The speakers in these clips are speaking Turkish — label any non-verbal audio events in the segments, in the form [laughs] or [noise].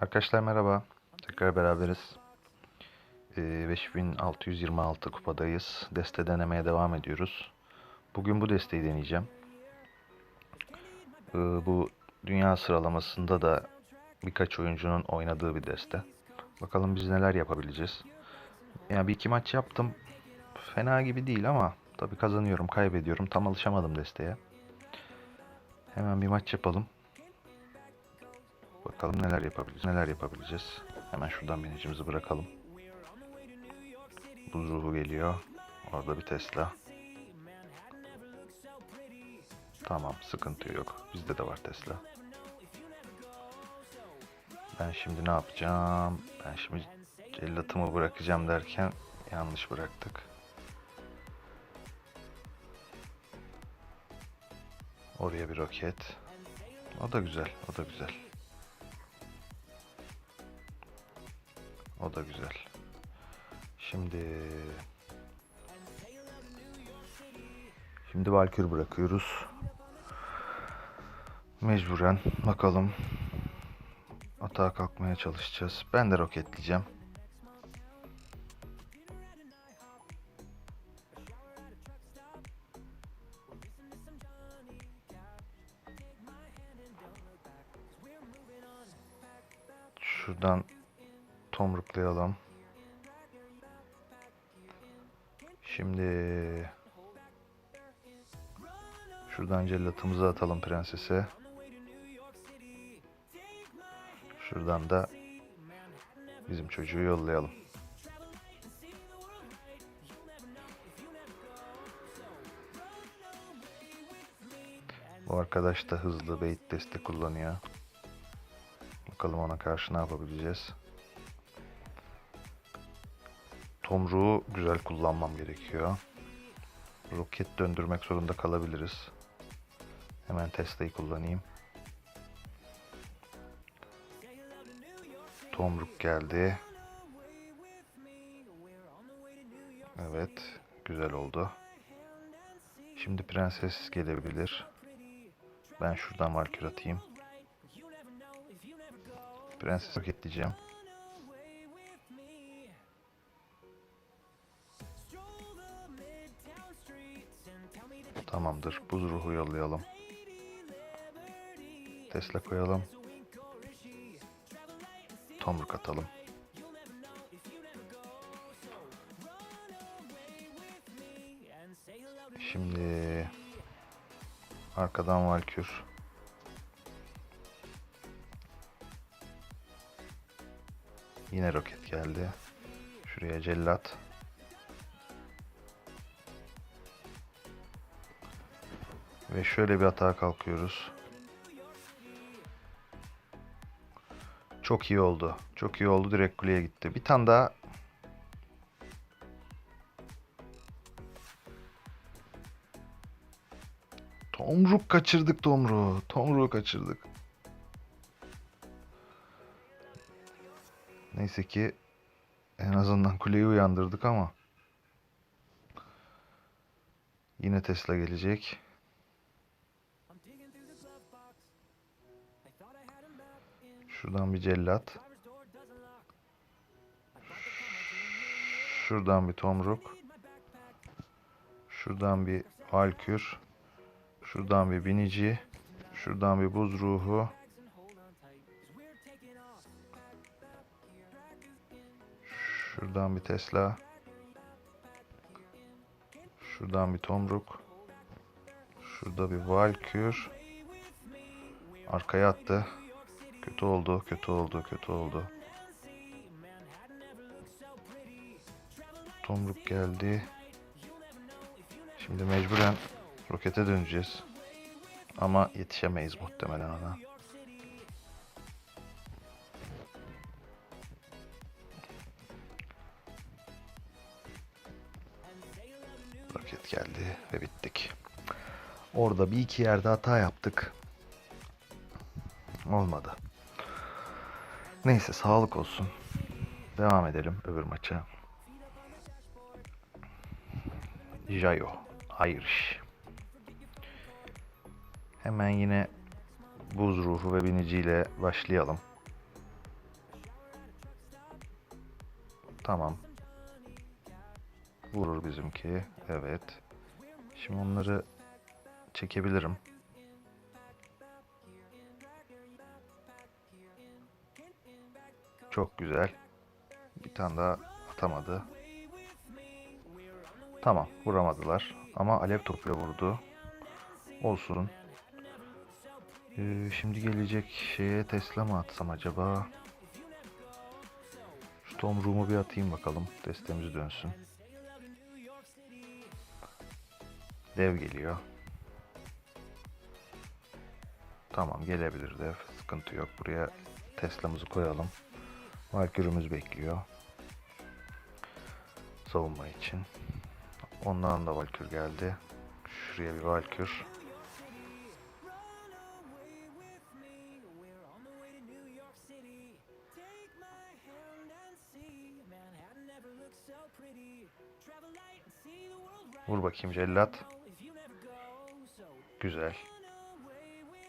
Arkadaşlar merhaba. Tekrar beraberiz. Ee, 5626 kupadayız. Deste denemeye devam ediyoruz. Bugün bu desteği deneyeceğim. Ee, bu dünya sıralamasında da birkaç oyuncunun oynadığı bir deste. Bakalım biz neler yapabileceğiz. Yani bir iki maç yaptım. Fena gibi değil ama tabii kazanıyorum, kaybediyorum. Tam alışamadım desteğe. Hemen bir maç yapalım. Bakalım neler yapabileceğiz. Neler yapabileceğiz. Hemen şuradan binicimizi bırakalım. Buz ruhu geliyor. Orada bir Tesla. Tamam sıkıntı yok. Bizde de var Tesla. Ben şimdi ne yapacağım? Ben şimdi cellatımı bırakacağım derken yanlış bıraktık. Oraya bir roket. O da güzel, o da güzel. O da güzel. Şimdi Şimdi Valkür bırakıyoruz. Mecburen bakalım. Atağa kalkmaya çalışacağız. Ben de roketleyeceğim. Şuradan tomruklayalım. Şimdi şuradan cellatımızı atalım prensese. Şuradan da bizim çocuğu yollayalım. Bu arkadaş da hızlı bait deste kullanıyor. Bakalım ona karşı ne yapabileceğiz. Tomruğu güzel kullanmam gerekiyor. Roket döndürmek zorunda kalabiliriz. Hemen Tesla'yı kullanayım. Tomruk geldi. Evet, güzel oldu. Şimdi prenses gelebilir. Ben şuradan markür atayım. Prenses roketleyeceğim. Tamamdır. Buz ruhu yollayalım. Tesla koyalım. Tomruk atalım. Şimdi arkadan Valkür. Yine roket geldi. Şuraya cellat. Ve şöyle bir hata kalkıyoruz. Çok iyi oldu. Çok iyi oldu. Direkt kuleye gitti. Bir tane daha. Tomruk kaçırdık Tomruğu. Tomruğu kaçırdık. Neyse ki en azından kuleyi uyandırdık ama. Yine Tesla gelecek. Şuradan bir cellat. Şuradan bir tomruk. Şuradan bir valkür. Şuradan bir binici. Şuradan bir buz ruhu. Şuradan bir Tesla. Şuradan bir tomruk. Şurada bir valkür. Arkaya attı. Kötü oldu, kötü oldu, kötü oldu. Tomruk geldi. Şimdi mecburen rokete döneceğiz. Ama yetişemeyiz muhtemelen ona. Roket geldi ve bittik. Orada bir iki yerde hata yaptık. Olmadı. Neyse sağlık olsun. Devam edelim öbür maça. Jayo Irish. Hemen yine buz ruhu ve biniciyle başlayalım. Tamam. Vurur bizimki. Evet. Şimdi onları çekebilirim. Çok güzel. Bir tane daha atamadı. Tamam, vuramadılar. Ama alev topuyla vurdu. Olsun. Ee, şimdi gelecek şeye Tesla mı atsam acaba? Şu Tom Room'u bir atayım bakalım. Destemiz dönsün. Dev geliyor. Tamam gelebilir dev. Sıkıntı yok. Buraya Tesla'mızı koyalım. Valkürümüz bekliyor. Savunma için. Ondan da Valkür geldi. Şuraya bir Valkür. Vur bakayım cellat. Güzel.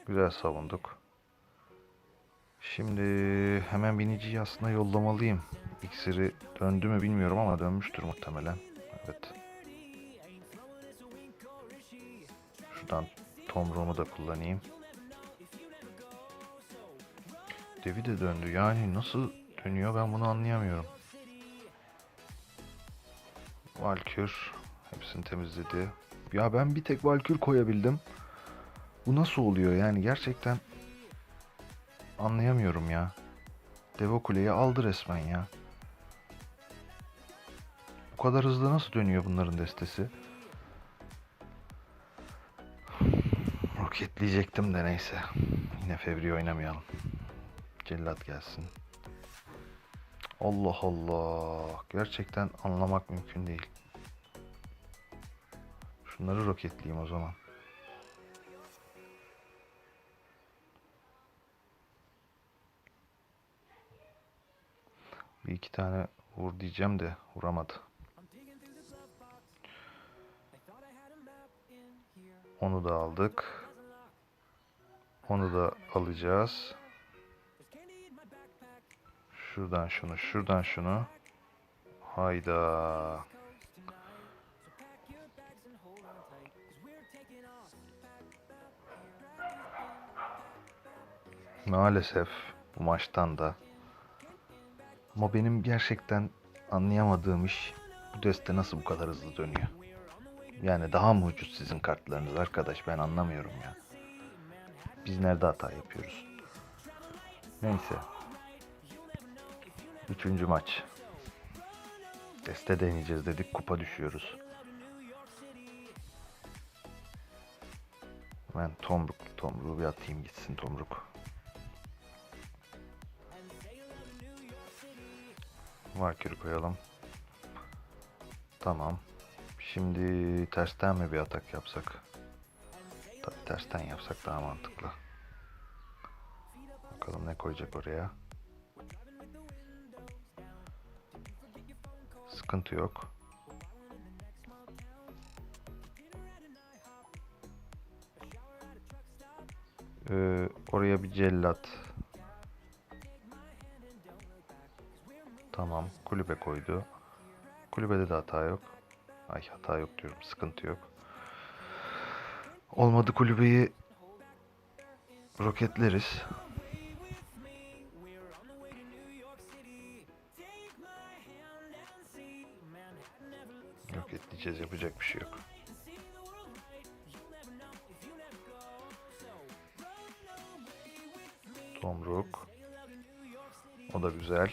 Güzel savunduk. Şimdi hemen biniciyi aslında yollamalıyım. İksiri döndü mü bilmiyorum ama dönmüştür muhtemelen. Evet. Şuradan Tom Room'u da kullanayım. Devi de döndü. Yani nasıl dönüyor ben bunu anlayamıyorum. Valkür hepsini temizledi. Ya ben bir tek Valkür koyabildim. Bu nasıl oluyor yani gerçekten anlayamıyorum ya. Devo Kule'yi aldı resmen ya. Bu kadar hızlı nasıl dönüyor bunların destesi? Roketleyecektim de neyse. Yine fevri oynamayalım. Cellat gelsin. Allah Allah. Gerçekten anlamak mümkün değil. Şunları roketleyeyim o zaman. Bir iki tane vur diyeceğim de vuramadı. Onu da aldık. Onu da alacağız. Şuradan şunu, şuradan şunu. Hayda. Maalesef bu maçtan da. Ama benim gerçekten anlayamadığım iş bu deste nasıl bu kadar hızlı dönüyor. Yani daha mı ucuz sizin kartlarınız arkadaş ben anlamıyorum ya. Biz nerede hata yapıyoruz? Neyse. Üçüncü maç. Deste deneyeceğiz dedik kupa düşüyoruz. Ben Tomruk, Tomruk'u bir atayım gitsin Tomruk. Valkyrie koyalım. Tamam. Şimdi tersten mi bir atak yapsak? Tabii tersten yapsak daha mantıklı. Bakalım ne koyacak oraya. Sıkıntı yok. Ee, oraya bir cellat. Tamam. Kulübe koydu. Kulübede de hata yok. Ay hata yok diyorum. Sıkıntı yok. Olmadı kulübeyi roketleriz. Roketleyeceğiz. Yapacak bir şey yok. Tomruk. O da güzel.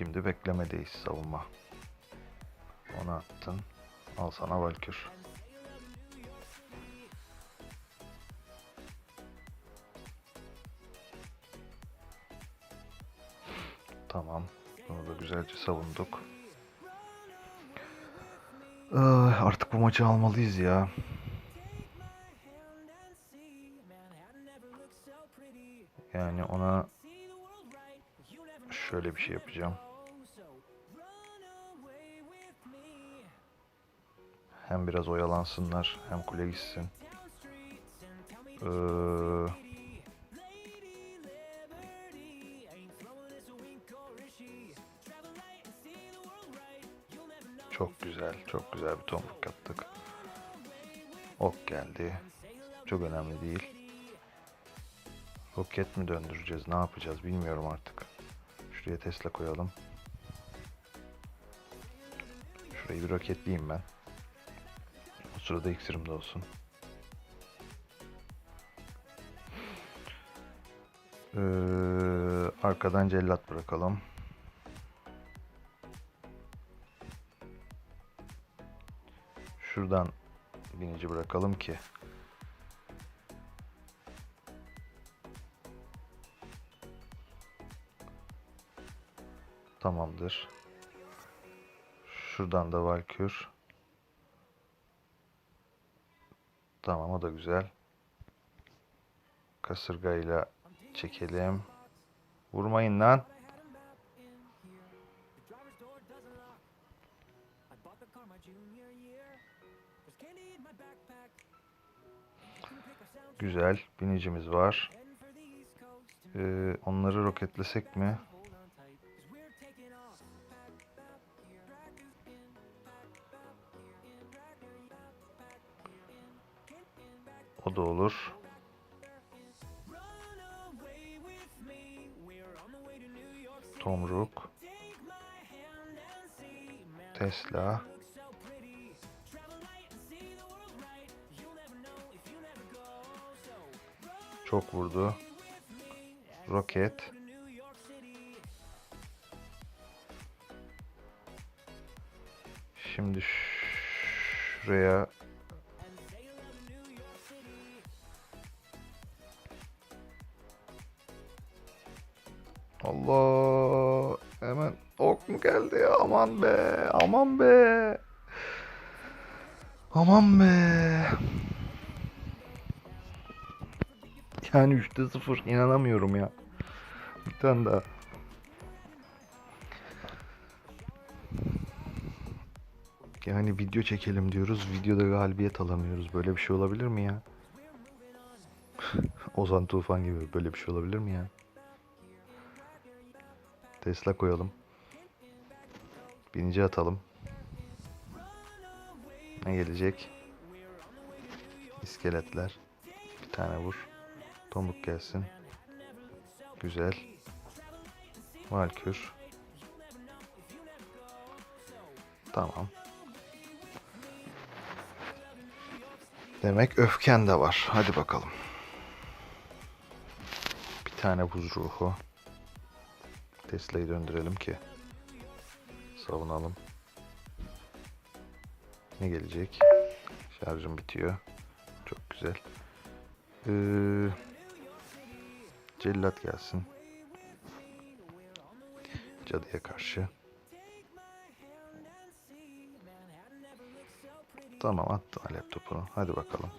Şimdi beklemedeyiz savunma. Onu attın. Al sana Valkür. Tamam. Bunu da güzelce savunduk. Ah, artık bu maçı almalıyız ya. Yani ona şöyle bir şey yapacağım. Hem biraz oyalansınlar hem kule gitsin. Ee, Çok güzel, çok güzel bir tomruk yaptık. Ok geldi. Çok önemli değil. Roket mi döndüreceğiz, ne yapacağız bilmiyorum artık. Şuraya Tesla koyalım. Şurayı bir roketleyeyim ben. Sırada iksirim de olsun. Ee, arkadan cellat bırakalım. Şuradan binici bırakalım ki. Tamamdır. Şuradan da Valkür. Tamam o da güzel. Kasırgayla çekelim. Vurmayın lan. Güzel. Binicimiz var. Ee, onları roketlesek mi? O da olur. Tomruk. Tesla. Çok vurdu. Roket. Şimdi şuraya Allah hemen ok mu geldi? Aman be aman be. Aman be. Yani 3'te 0 inanamıyorum ya. Bir tane daha. Yani video çekelim diyoruz videoda galibiyet alamıyoruz. Böyle bir şey olabilir mi ya? [laughs] Ozan Tufan gibi böyle bir şey olabilir mi ya Tesla koyalım. Binici atalım. Ne gelecek? İskeletler. Bir tane vur. Tomruk gelsin. Güzel. Valkür. Tamam. Demek öfken de var. Hadi bakalım. Bir tane buz ruhu. Tesla'yı döndürelim ki savunalım. Ne gelecek? Şarjım bitiyor. Çok güzel. Ee, cellat gelsin. Cadıya karşı. Tamam attım laptopunu. Hadi bakalım.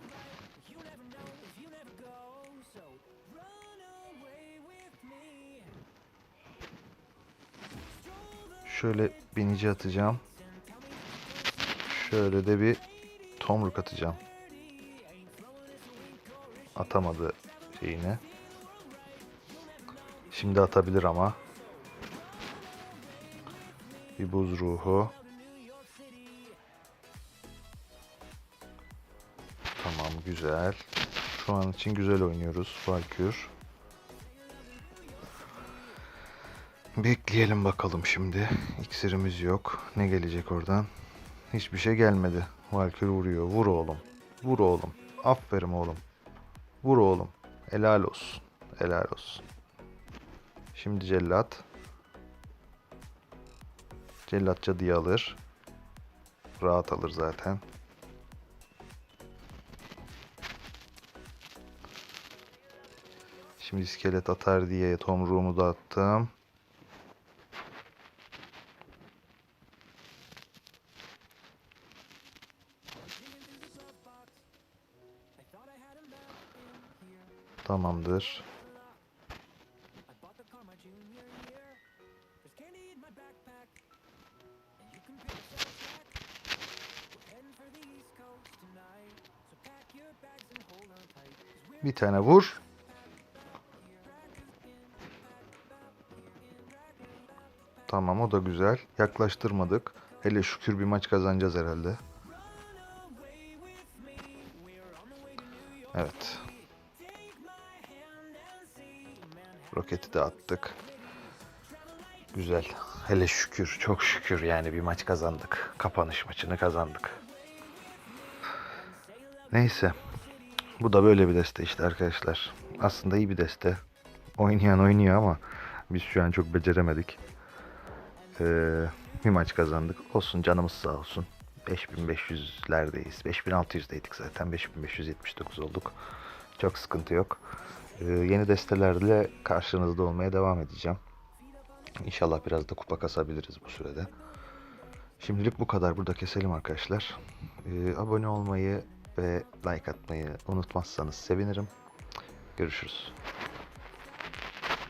Şöyle binici atacağım. Şöyle de bir tomruk atacağım. Atamadı şeyini. Şimdi atabilir ama. Bir buz ruhu. Tamam güzel. Şu an için güzel oynuyoruz. Valkür. Bekleyelim bakalım şimdi. İksirimiz yok. Ne gelecek oradan? Hiçbir şey gelmedi. Valkür vuruyor. Vur oğlum. Vur oğlum. Aferin oğlum. Vur oğlum. Helal olsun. Helal olsun. Şimdi cellat. Cellat cadıyı alır. Rahat alır zaten. Şimdi iskelet atar diye tomruğumu da attım. Tamamdır. Bir tane vur. Tamam o da güzel. Yaklaştırmadık. Hele şükür bir maç kazanacağız herhalde. Evet. Roketi de attık. Güzel. Hele şükür, çok şükür yani bir maç kazandık. Kapanış maçını kazandık. Neyse. Bu da böyle bir deste işte arkadaşlar. Aslında iyi bir deste. Oynayan oynuyor ama biz şu an çok beceremedik. Ee, bir maç kazandık. Olsun canımız sağ olsun. 5500'lerdeyiz. 5600'deydik zaten. 5579 olduk. Çok sıkıntı yok. Ee, yeni destelerle karşınızda olmaya devam edeceğim. İnşallah biraz da kupa kasabiliriz bu sürede. Şimdilik bu kadar. Burada keselim arkadaşlar. Ee, abone olmayı ve like atmayı unutmazsanız sevinirim. Görüşürüz.